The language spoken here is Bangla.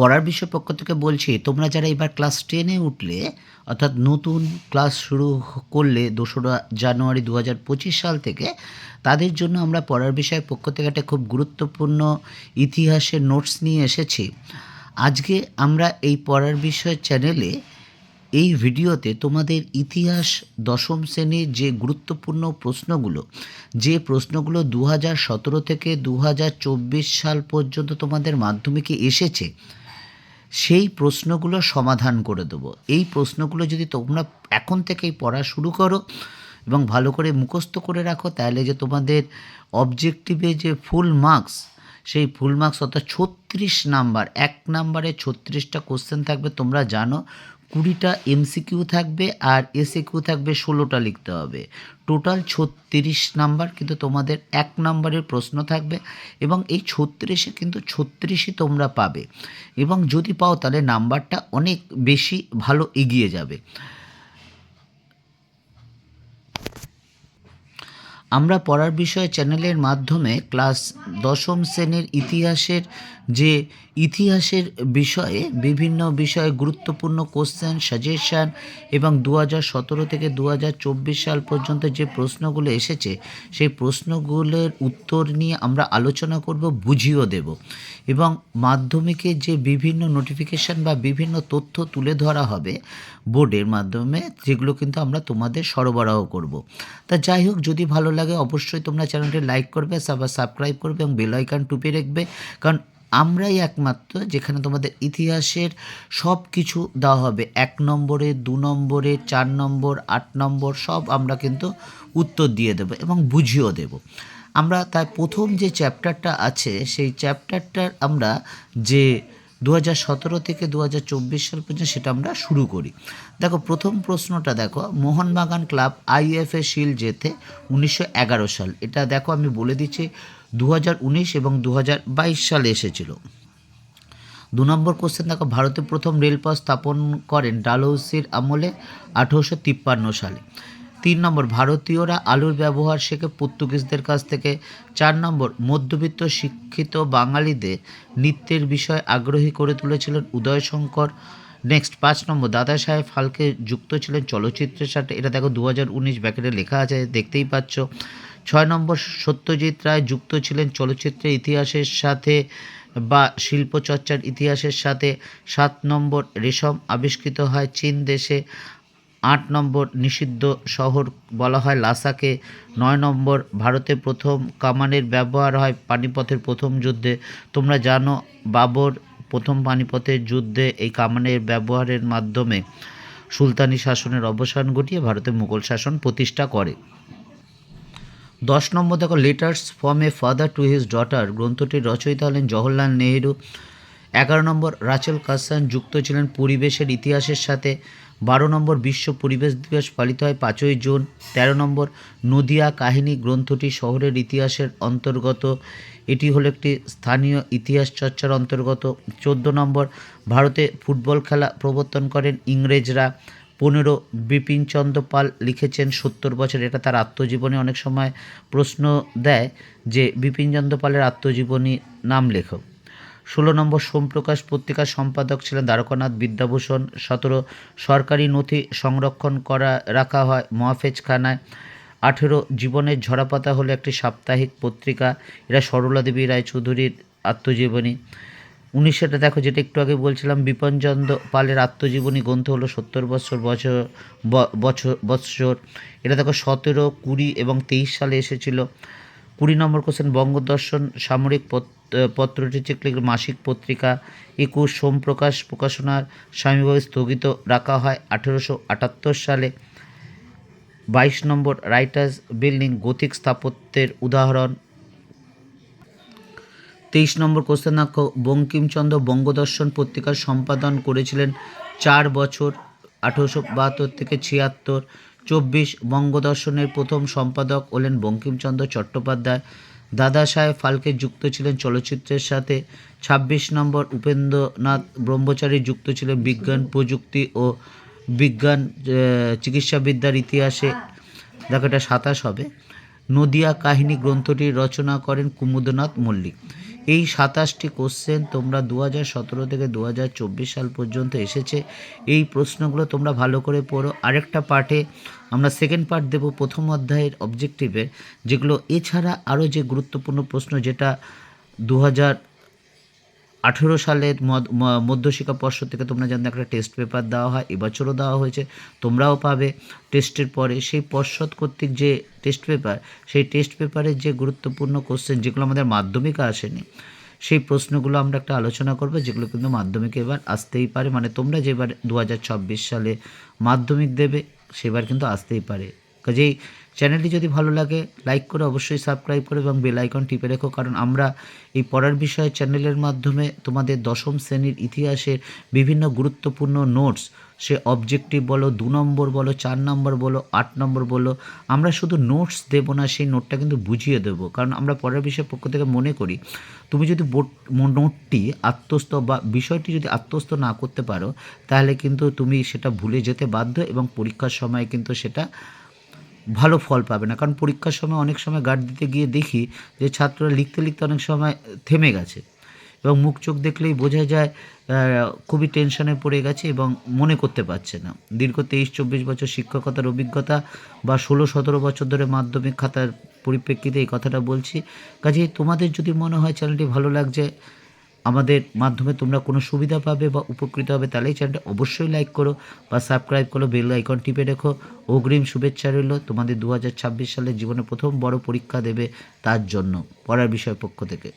পড়ার বিষয় পক্ষ থেকে বলছি, তোমরা যারা এবার ক্লাস টেনে উঠলে, অর্থাৎ নতুন ক্লাস শুরু করলে দোসরা জানুয়ারি দু হাজার পঁচিশ সাল থেকে, তাদের জন্য আমরা পড়ার বিষয়ের পক্ষ থেকে একটা খুব গুরুত্বপূর্ণ ইতিহাসের নোটস নিয়ে এসেছি। আজকে আমরা এই পড়ার বিষয় চ্যানেলে এই ভিডিওতে তোমাদের ইতিহাস দশম শ্রেণির যে গুরুত্বপূর্ণ প্রশ্নগুলো, যে প্রশ্নগুলো দু সতেরো থেকে দু হাজার চব্বিশ সাল পর্যন্ত তোমাদের মাধ্যমিকে এসেছে সেই প্রশ্নগুলো সমাধান করে দেবো। এই প্রশ্নগুলো যদি তোমরা এখন থেকেই পড়া শুরু করো এবং ভালো করে মুখস্থ করে রাখো, তাহলে যে তোমাদের অবজেক্টিভে যে ফুল মার্কস সেই ফুল মার্কস অর্থাৎ ছত্রিশ নাম্বার, এক নাম্বারে ছত্রিশটা কোশ্চেন থাকবে, তোমরা জানো। কুড়িটা এমসিকিউ থাকবে আর এসএকিউ থাকবে ষোলোটা লিখতে হবে। টোটাল ছত্রিশ নাম্বার কিন্তু তোমাদের এক নাম্বারের প্রশ্ন থাকবে এবং এই ছত্রিশে কিন্তু ছত্রিশই তোমরা পাবে। এবং যদি পাও তাহলে নাম্বারটা অনেক বেশি ভালো এগিয়ে যাবে। আমরা পড়ার বিষয় চ্যানেলের মাধ্যমে ক্লাস দশম শ্রেণির ইতিহাসের যে ইতিহাসের বিষয়ে বিভিন্ন বিষয়ে গুরুত্বপূর্ণ কোশ্চেন সাজেশান এবং দু সতেরো থেকে দু হাজার চব্বিশ সাল পর্যন্ত যে প্রশ্নগুলো এসেছে, সেই প্রশ্নগুলোর উত্তর নিয়ে আমরা আলোচনা করব, বুঝিয়েও দেব। এবং মাধ্যমিকে যে বিভিন্ন নোটিফিকেশান বা বিভিন্ন তথ্য তুলে ধরা হবে বোর্ডের মাধ্যমে যেগুলো কিন্তু আমরা তোমাদের সরবরাহ করব। তা যাই হোক, যদি ভালো লাগে, অবশ্যই তোমরা চ্যানেলটি লাইক করবে সাবস্ক্রাইব করবে এবং বেল আইকন টুপে রাখবে। কারণ আমরাই একমাত্র যেখানে তোমাদের ইতিহাসের সব কিছু দেওয়া হবে। এক নম্বরে, দু নম্বরে, চার নম্বর, আট নম্বর, সব আমরা কিন্তু উত্তর দিয়ে দেব এবং বুঝিয়েও দেব। আমরা তাই প্রথম যে চ্যাপ্টারটা আছে, সেই চ্যাপ্টারটার আমরা যে দু হাজার সতেরো থেকে দু হাজার চব্বিশ সাল পর্যন্ত সেটা আমরা শুরু করি। দেখো, প্রথম প্রশ্নটা দেখো, মোহনবাগান ক্লাব আইএফএ শিল জেতে উনিশশো এগারো সাল। এটা দেখো, আমি বলে দিচ্ছি দু হাজার উনিশ এবং দু হাজার বাইশ সালে এসেছিল। দু নম্বর কোশ্চেন দেখো, ভারতে প্রথম রেলপথ স্থাপন করেন ডালহৌসির আমলে আঠেরোশো তিপ্পান্ন সালে। তিন নম্বর, ভারতীয়রা আলুর ব্যবহার শেখে পর্তুগিজদের কাছ থেকে। চার নম্বর, মধ্যবিত্ত শিক্ষিত বাঙালিদের নৃত্যের বিষয়ে আগ্রহী করে তুলেছিলেন উদয়শঙ্কর। নেক্সট পাঁচ নম্বর, দাদা সাহেব ফালকে যুক্ত ছিলেন চলচ্চিত্রের সাথে। এটা দেখো দু হাজার উনিশ ব্যাকেটে লেখা আছে, দেখতেই পাচ্ছ। ছয় নম্বর, সত্যজিৎ রায় যুক্ত ছিলেন চলচ্চিত্রের ইতিহাসের সাথে বা শিল্পচর্চার ইতিহাসের সাথে। সাত নম্বর, রেশম আবিষ্কৃত হয় চীন দেশে। আট নম্বর নিষিদ্ধ শহর বলা হয় লাসাকে, নয় নম্বর ভারতে প্রথম কামানের ব্যবহার হয় পানিপথের প্রথম যুদ্ধে। তোমরা জানো বাবর প্রথম পানিপথের যুদ্ধে এই কামানের ব্যবহারের মাধ্যমে সুলতানি শাসনের অবসান ঘটিয়ে ভারতে মুঘল শাসন প্রতিষ্ঠা করে। দশ নম্বর দেখো letters from a father to his daughter গ্রন্থটির রচয়িতা হলেন জওহরলাল নেহেরু। এগারো নম্বর রাচেল কাসান যুক্ত ছিলেন পরিবেশের ইতিহাসের সাথে। বারো নম্বর বিশ্ব পরিবেশ দিবস পালিত হয় পাঁচই জুন। তেরো নম্বর নদিয়া কাহিনী গ্রন্থটি শহরের ইতিহাসের অন্তর্গত। এটি হলো একটি স্থানীয় ইতিহাস চর্চার অন্তর্গত। চোদ্দ নম্বর ভারতে ফুটবল খেলা প্রবর্তন করেন ইংরেজরা। পনেরো বিপিনচন্দ্র পাল লিখেছেন সত্তর বছর। এটা তার আত্মজীবনী অনেক সময় প্রশ্ন দেয় যে বিপিনচন্দ্র পালের আত্মজীবনী নাম লেখো ষোলো নম্বর সোমপ্রকাশ পত্রিকার সম্পাদক ছিলেন দ্বারকানাথ বিদ্যাভূষণ। সতেরো, সরকারি নথি সংরক্ষণ করা, রাখা হয় মহাফেজখানায়। আঠেরো, জীবনের ঝরাপাতা হলো একটি সাপ্তাহিক পত্রিকা। এরা সরলা দেবী রায়চৌধুরীর আত্মজীবনী। উনিশশোটা দেখো যেটা একটু আগে বলছিলাম, বিপনচন্দ্র পালের আত্মজীবনী গ্রন্থ হলো সত্তর বছর বছর বছর বৎসর। এটা দেখো সতেরো, কুড়ি এবং তেইশ সালে এসেছিল। কুড়ি নম্বর কোশ্চেন বঙ্গদর্শন সামরিক পত্রটি চেকলে মাসিক পত্রিকা। একুশ সোমপ্রকাশ প্রকাশনার স্বামীভাবে স্থগিত রাখা হয় আঠেরোশো আটাত্তর সালে। বাইশ নম্বর রাইটার্স বিল্ডিং গথিক স্থাপত্যের উদাহরণ। তেইশ নম্বর দেখো বঙ্কিমচন্দ্র বঙ্গদর্শন পত্রিকার সম্পাদন করেছিলেন চার বছর, আঠেরোশো বাহাত্তর থেকে ছিয়াত্তর। চব্বিশ বঙ্গদর্শনের প্রথম সম্পাদক হলেন বঙ্কিমচন্দ্র চট্টোপাধ্যায়। দাদা সাহেব ফালকে যুক্ত ছিলেন চলচ্চিত্রের সাথে। ছাব্বিশ নম্বর উপেন্দ্রনাথ ব্রহ্মচারী যুক্ত ছিলেন বিজ্ঞান, প্রযুক্তি ও বিজ্ঞান চিকিৎসাবিদ্যার ইতিহাসে। দেখো এটা সাতাশ হবে। নদিয়া কাহিনী গ্রন্থটি রচনা করেন কুমুদনাথ মল্লিক। এই সাতাশটি কোশ্চেন তোমরা দু হাজার সতেরো থেকে দু হাজার চব্বিশ সাল পর্যন্ত এসেছে। এই প্রশ্নগুলো তোমরা ভালো করে পড়ো। আরেকটা পার্টে আমরা সেকেন্ড পার্ট দেব প্রথম অধ্যায়ের অবজেক্টিভের যেগুলো এছাড়া আরও যে গুরুত্বপূর্ণ প্রশ্ন যেটা দু হাজার আঠেরো সালের মধ্যশিক্ষা পর্ষদ থেকে তোমরা জানতে একটা টেস্ট পেপার দেওয়া হয়, এবছরও দেওয়া হয়েছে, তোমরাও পাবে। টেস্টের পরে সেই পর্ষদ কর্তৃক যে টেস্ট পেপার সেই টেস্ট পেপারের যে গুরুত্বপূর্ণ কোশ্চেন যেগুলো আমাদের মাধ্যমিকে আসেনি, সেই প্রশ্নগুলো আমরা একটা আলোচনা করব, যেগুলো কিন্তু মাধ্যমিকে এবার আসতেই পারে। মানে তোমরা যেবার দু সালে মাধ্যমিক দেবে, সেবার কিন্তু আসতেই পারে। কাজেই চ্যানেলটি যদি ভালো লাগে, লাইক করে অবশ্যই সাবস্ক্রাইব করে এবং বেল আইকন টিপে রেখো, কারণ আমরা এই পড়ার বিষয়ে চ্যানেলের মাধ্যমে তোমাদের দশম শ্রেণির ইতিহাসের বিভিন্ন গুরুত্বপূর্ণ নোটস, সে অবজেক্টিভ বলো, দু নম্বর বলো, চার নম্বর বলো, আট নম্বর বলো, আমরা শুধু নোটস দেবো না, সেই নোটটা কিন্তু বুঝিয়ে দেবো, কারণ আমরা পড়ার বিষয়ের পক্ষ থেকে মনে করি, তুমি যদি নোটটি আত্মস্থ বা বিষয়টি যদি আত্মস্থ না করতে পারো, তাহলে কিন্তু তুমি সেটা ভুলে যেতে বাধ্য এবং পরীক্ষার সময় কিন্তু সেটা ভালো ফল পাবে না। কারণ পরীক্ষার সময় অনেক সময় গার্ড দিতে গিয়ে দেখি যে ছাত্ররা লিখতে লিখতে অনেক সময় থেমে গেছে এবং মুখ চোখ দেখলেই বোঝা যায় খুবই টেনশনে পড়ে গেছে এবং মনে করতে পারছে না। দীর্ঘ তেইশ চব্বিশ বছর শিক্ষকতার অভিজ্ঞতা বা ষোলো সতেরো বছর ধরে মাধ্যমিক খাতার পরিপ্রেক্ষিতে এই কথাটা বলছি। কাজেই তোমাদের যদি মনে হয় চ্যানেলটি ভালো লাগছে আমাদের মাধ্যমে তোমরা কোনো সুবিধা পাবে বা উপকৃত হবে, তাহলে এই চ্যানেলটা অবশ্যই লাইক করো বা সাবস্ক্রাইব করো বেল আইকন টিপে রেখো। অগ্রিম শুভেচ্ছা রইল তোমাদের দু হাজার ছাব্বিশ সালে জীবনে প্রথম বড় পরীক্ষা দেবে তার জন্য, পড়ার বিষয় পক্ষ থেকে।